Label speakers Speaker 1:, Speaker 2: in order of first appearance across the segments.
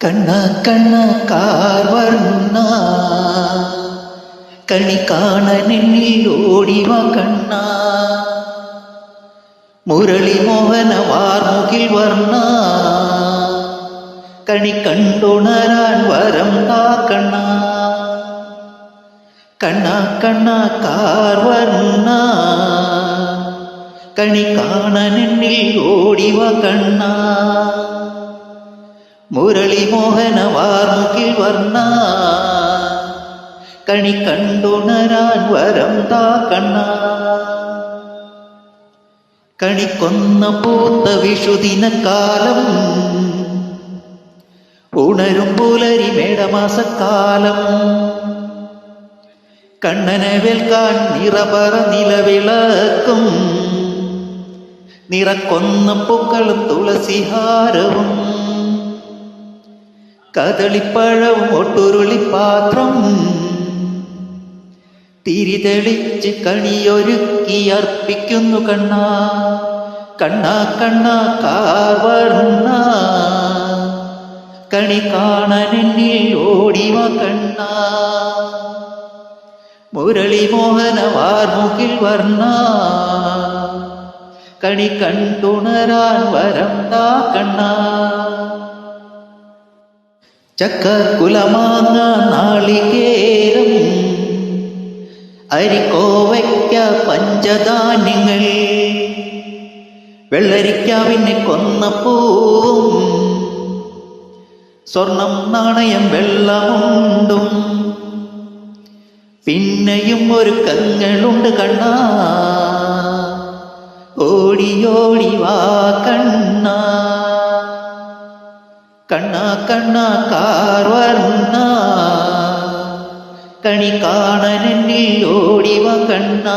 Speaker 1: കണ്ണ കണ്ണ കാർവർണ കണി കാണനെന്നിൽ ഓടിവ കണ്ണ മുരളി മോഹന വാർമുകിൽ വർണ കണി കണ്ടുണരാൻ വരം താ കണ്ണ കണ്ണ കണ്ണ കാർവർണ കണി കാണനെന്നിൽ ഓടിവ കണ്ണ മുരളി മോഹന വാർമുകിൽ വർണ കണി കണ്ടുണരാൻ വരം താ കണ്ണ. കണിക്കൊന്ന പൂത്ത വിഷുദിന കാലം ഉണരും പുലരി മേടമാസക്കാലം. കണ്ണനെ വിൽക്കാൻ നിറപറ നിലവിളക്കും. നിറക്കൊന്ന പൂക്കളും തുളസിഹാരവും. കദളിപ്പഴവും ഒട്ടുരുളിപ്പാത്രം. തിരിതെളിച്ച് കണിയൊരുക്കി അർപ്പിക്കുന്നു കണ്ണ. കണ്ണ കണ്ണ കാർവർണ കണി കാണനെന്നിൽ ഓടിവ കണ്ണ. മുരളി മോഹന വാർമുകിൽ വർണ. കണി കണ്ടുണരാൻ വരം കണ്ണ. ചക്കക്കുലമാങ്ങ നാളികേരം അരിക്കോവയ്ക്ക പഞ്ചധാന്യങ്ങൾ. വെള്ളരിക്കാവിനെ കൊന്ന പൂവും സ്വർണം നാണയം വെള്ളമുണ്ടും. പിന്നെയും ഒരു കങ്ങളുണ്ട് കണ്ണ. ഓടിയോടി വാ കണ്ണ. കണ്ണ കണ്ണ കാർവർണ കണി കാണനെന്നിൽ ഓടിവ കണ്ണ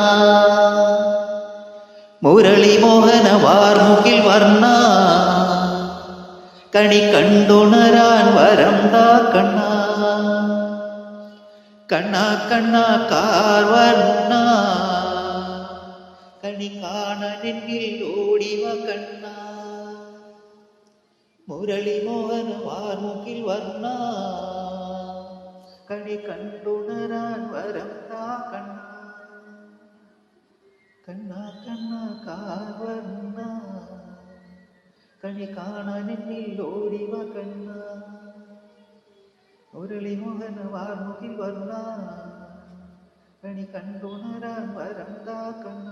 Speaker 1: മുരളി മോഹന വാർമുകിൽ വർണ കണി കണ്ടുണരാൻ വരം താ കണ്ണ കണ്ണ കണ്ണ കാർവർണ കണി കാണനെന്നിൽ ഓടിവ കണ്ണ മുരളി മോഹന വാർമുകിൽ വർണ കണി കണ്ടുണരാൻ വരം താ കണ്ണ. കണ്ണ കണ്ണ കാർവർണ കണി കാണാൻ എന്നിൽ ഓടിവ കണ്ണ. മുരളി മോഹന വാർമുകിൽ വർണ കണി കണ്ടുണരാൻ വരം താ കണ്ണ.